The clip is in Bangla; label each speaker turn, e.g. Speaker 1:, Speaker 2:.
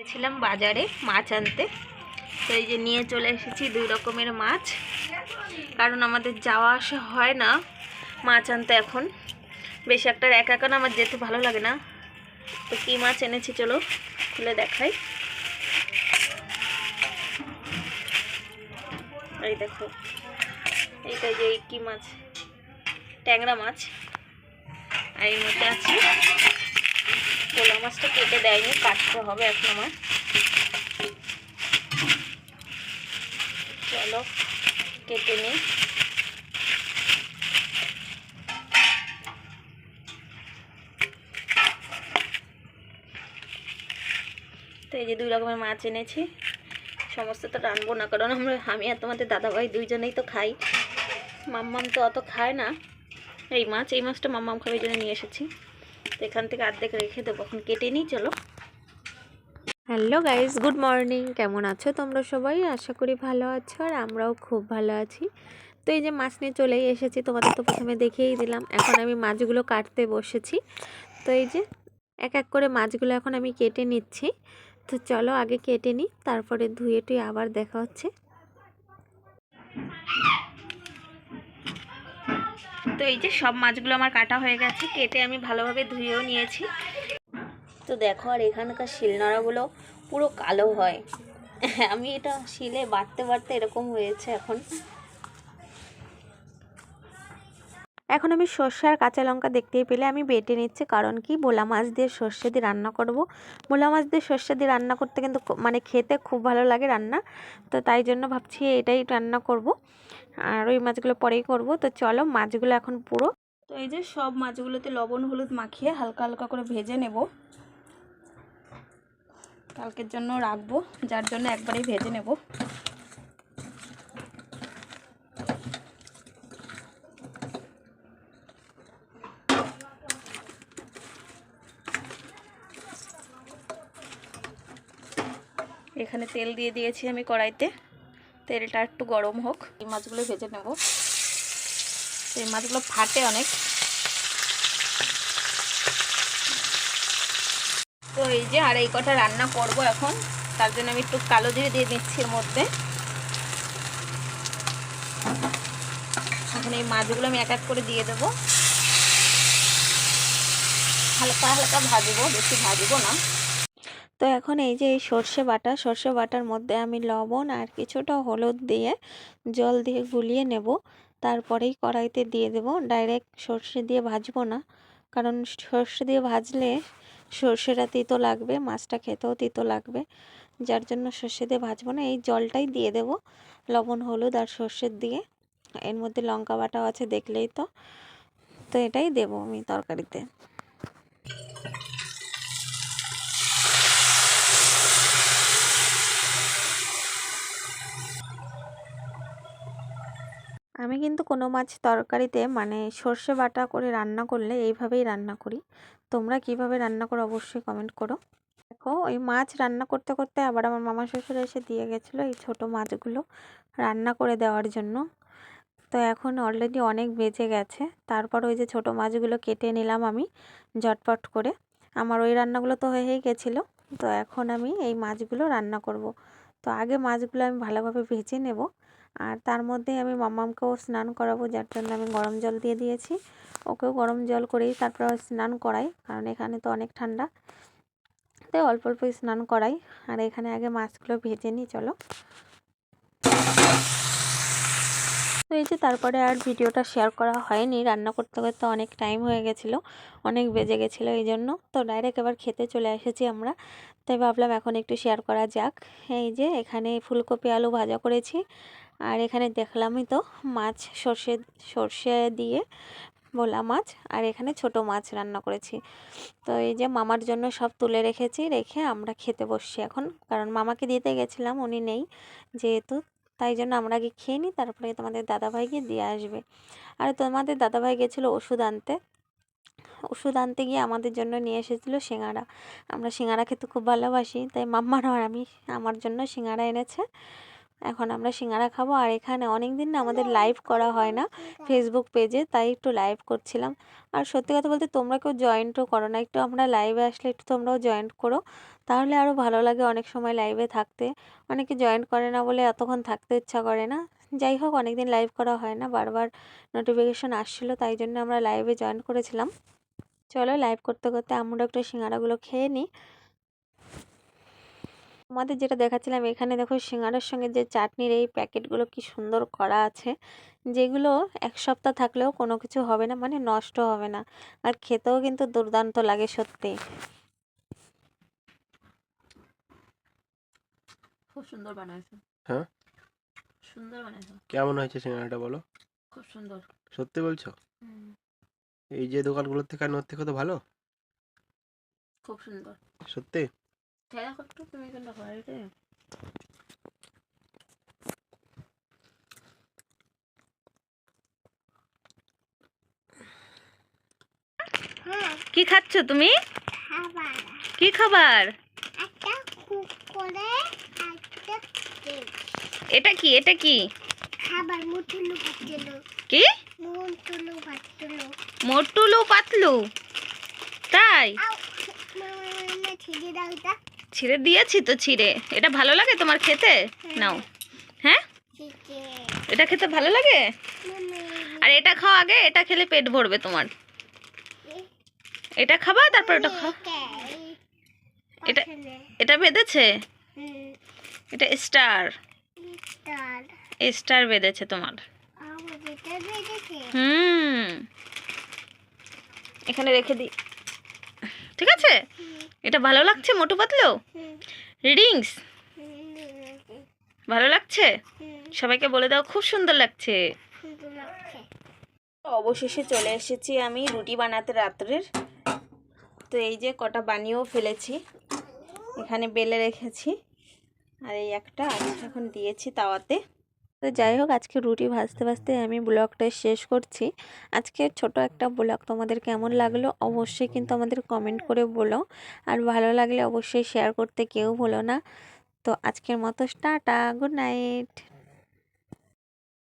Speaker 1: গেছিলাম বাজারে মাছ আনতে। তো এই যে নিয়ে চলে এসেছি দুই রকমের মাছ। কারণ আমাদের যাওয়া আসা হয় না মাছ আনতে এখন। বেশি একটা একা একা আমার যেতে ভালো লাগে না। তো কী মাছ এনেছি চলো খুলে দেখাই। এই দেখো, এইটা যে এই কী মাছ? ট্যাংরা মাছ। আর এর মধ্যে আছে মাছটা কেটে দেয়নি, কাটতে হবে এখন আমার। চলো, কেটে নিই। তো এই যে দুই রকমের মাছ এনেছি, সমস্ত তো রানবো না, কারণ আমরা, আমি আর তোমাদের দাদাভাই দুইজনেই তো খাই। মাম্মাম তো অত খায় না। এই মাছ, এই মাছটা মাম্মাম খাবে জন্য নিয়ে এসেছি। তো এখান থেকে আর্ধেক রেখে দেবো। এখন কেটে নিই, চলো।
Speaker 2: Hello guys, good morning. কেমন আছো তোমরা সবাই? আশা করি ভালো আছো আর আমরাও খুব ভালো আছি। তো এই যে মাছ নিয়ে চলেই এসেছি, তোমাদের তো প্রথমে দেখেই দিলাম। এখন আমি মাছগুলো কাটতে বসেছি। তো এই যে এক এক করে মাছগুলো এখন আমি কেটে নিচ্ছি। তো চলো আগে কেটে নিই, তারপরে ধুয়ে টুয়ে আবার দেখা হচ্ছে।
Speaker 1: তো এই যে সব মাছগুলো আমার কাটা হয়ে গেছে, কেটে আমি ভালোভাবে ধুয়েও নিয়েছি। তো দেখো আর এখানকার শিলনোড়াগুলো পুরো কালো হয়। আমি এটা শিলে বাড়তে বাড়তে এরকম হয়েছে এখন।
Speaker 2: এখন আমি সর্ষে আর কাঁচা লঙ্কা দেখতেই পেলে আমি বেটে নিচ্ছি। কারণ কি? বোলা মাছ দিয়ে সর্ষে দিয়ে রান্না করব। বোলা মাছ দিয়ে সর্ষে দিয়ে রান্না করতে কিন্তু মানে খেতে খুব ভালো লাগে রান্না। তো তাই জন্য ভাবছি এটাই রান্না করব। আর ওই মাছগুলো পরেই করব। তো চলো মাছগুলো এখন পুরো।
Speaker 1: তো এই যে সব মাছগুলোতে লবণ, হলুদ মাখিয়ে হালকা হালকা করে ভেজে নেব। কালকের জন্য রাখব। যার জন্য একবারেই ভেজে নেব। এখানে তেল দিয়ে দিয়েছি আমি কড়াইতে। তেলটা একটু গরম হোক। এই মাছগুলো ভেজে নেব। এই মাছগুলো ফাটে অনেক। তো এই যে আর এই কটা রান্না করব এখন। তার জন্য আমি একটু কালো জিরে দিয়ে দিচ্ছি এর মধ্যে। এখন এই মাছগুলো আমি এক এক করে দিয়ে দেবো। হালকা হালকা ভাজবো, বেশি ভাজবো না।
Speaker 2: তো এখন এই যে এই সর্ষে বাটা, সর্ষে বাটার মধ্যে আমি লবণ আর কিছুটা হলুদ দিয়ে জল দিয়ে গুলিয়ে নেব। তারপরেই কড়াইতে দিয়ে দেব। ডাইরেক্ট সর্ষে দিয়ে ভাজবো না। কারণ সর্ষে দিয়ে ভাজলে সর্ষেটা তিতো লাগবে, মাছটা খেতেও তিতো লাগবে। যার জন্য সর্ষে দিয়ে ভাজবো না। এই জলটাই দিয়ে দেব, লবণ, হলুদ আর সর্ষের দিয়ে। এর মধ্যে লঙ্কা বাটাও আছে দেখলেই তো। তো এটাই দেব আমি তরকারিতে। আমি কিন্তু কোনো মাছ তরকারিতে মানে সর্ষে বাটা করে রান্না করলে এইভাবেই রান্না করি। তোমরা কীভাবে রান্না করো অবশ্যই কমেন্ট করো। দেখো, ওই মাছ রান্না করতে করতে আবার আমার মামা শ্বশুর এসে দিয়ে গেছিল এই ছোট মাছগুলো রান্না করে দেওয়ার জন্য। তো এখন অলরেডি অনেক বেজে গেছে। তারপর ওই যে ছোট মাছগুলো কেটে নিলাম আমি ঝটপট করে। আমার ওই রান্নাগুলো তো হয়েই গেছিল। তো এখন আমি এই মাছগুলো রান্না করব। তো আগে মাছগুলো আমি ভালোভাবে ভেজে নেব। আর তার মধ্যে আমি মাম্মামকেও স্নান করাবো, যার জন্য আমি গরম জল দিয়ে দিয়েছি। ওকেও গরম জল করেই তারপর স্নান করাই কারণ এখানে তো অনেক ঠান্ডা। তাই অল্প অল্প স্নান করাই। আর এখানে আগে মাছগুলো ভেজে নিই, চলো। তো এই যে তারপরে আর ভিডিওটা শেয়ার করা হয়নি, রান্না করতে করতে অনেক টাইম হয়ে গেছিল, অনেক বেজে গেছিল এই জন্য তো ডাইরেক্ট এবার খেতে চলে এসেছি আমরা। তাই ভাবলাম এখন একটু শেয়ার করা যাক। এই যে এখানে ফুলকপি আলু ভাজা করেছি। আর এখানে দেখলামই তো মাছ সর্ষে সর্ষে দিয়ে ভোলা মাছ আর এখানে ছোট মাছ রান্না করেছি। তো এই যে মামার জন্য সব তুলে রেখেছি, রেখে আমরা খেতে বসছি এখন। কারণ মামাকে দিতে গেছিলাম, উনি নেই যেহেতু, তাই জন্য আমরা আগে খেয়ে নিই, তারপরে তোমাদের দাদাভাইকে দিয়ে আসবে। আর তোমাদের দাদাভাই গেছিল ওষুধ আনতে। ওষুধ আনতে গিয়ে আমাদের জন্য নিয়ে এসেছিল সিঙ্গারা। আমরা সিঙ্গারা খেতে খুব ভালোবাসি, তাই মাম্মার আর আমি আমার জন্য সিঙ্গারা এনেছে। এখন আমরা সিঙ্গারা খাব। আর এখানে অনেক দিন না আমাদের লাইভ করা হয় না ফেসবুক পেজে তাই একটু লাইভ করছিলাম। আর সত্যি কথা বলতে তোমরা কেউ জয়েন্টও করো না। একটু আমরা লাইভে আসলে একটু তোমরাও জয়েন্ট করো। তাহলে আরও ভালো লাগে অনেক সময় লাইভে থাকতে। অনেকে জয়েন্ট করে না বলে এতক্ষণ থাকতে ইচ্ছা করে না। যাই হোক অনেক দিন লাইভ করা হয় না। বারবার নোটিফিকেশন আসছিল তাই জন্য আমরা লাইভে জয়েন করেছিলাম। চলো লাইভ করতে করতে আমরা একটু সিঙ্গারাগুলো খেয়ে নিই। তোমাদের যেটা দেখাচ্ছিলাম এখানে দেখো সিঙ্গারার সঙ্গে যে চাটনির এই প্যাকেটগুলো কি সুন্দর করা আছে যেগুলো এক সপ্তাহ থাকলেও কোনো কিছু হবে না মানে নষ্ট হবে না। আর খেতেও কিন্তু দুর্দান্ত লাগে সত্যি।
Speaker 1: খুব সুন্দর বানাইছো।
Speaker 3: হ্যাঁ?
Speaker 1: সুন্দর বানাইছো।
Speaker 3: কেমন হয়েছে সিঙ্গারাটা বলো?
Speaker 1: খুব সুন্দর।
Speaker 3: সত্যি বলছো?
Speaker 1: হুম,
Speaker 3: এই যে দোকানগুলোর থেকে আর থেকে তো ভালো?
Speaker 1: খুব সুন্দর।
Speaker 3: সত্যি?
Speaker 1: দেখো একটু তুমি কোনটা বাড়িতে কি খাচ্ছ তুমি? কি খাবার? এটা কি? এটা কি?
Speaker 4: খাবার মুটুলু ভাজলো
Speaker 1: কি?
Speaker 4: মুটুলু
Speaker 1: পাতলু। তাই?
Speaker 4: ছিড়ে দাও
Speaker 1: ছিঁড়ে দিয়েছি তো ছিঁড়ে। এটা ভালো লাগে তোমার খেতে? নাও। হ্যাঁ? এটা খেতে ভালো লাগে? আর এটা খাও আগে, এটা খেলে পেট ভরবে তোমার। এটা খাবা, তারপর এটা খাও। এটা এটা বেঁধেছে? এটা স্টার।
Speaker 4: স্টার
Speaker 1: বেঁধেছে তোমার। হুম। এখানে রেখে দিই ঠিক আছে? এটা ভালো লাগছে মোটু পাতলো? রিডিংস? ভালো লাগছে? সবাইকে বলে দাও খুব সুন্দর লাগছে। অবশেষে চলে এসেছি আমি রুটি বানাতে রাত্রের। তো এই যে কটা বানিয়েও ফেলেছি। এখানে বেলে রেখেছি। আর এই একটা এখন দিয়েছি তাওয়াতে।
Speaker 2: তো যাই হোক, আজকে রুটি ভাজতে ভাজতে আমি ব্লগটা শেষ করছি। আজকে ছোট একটা ব্লগ, তোমাদের কেমন লাগল অবশ্যই কিন্তু আমাদের কমেন্ট করে বলো। আর ভালো লাগলে অবশ্যই শেয়ার করতে কেউ ভুলো না। তো আজকের মতো, টাটা গুড নাইট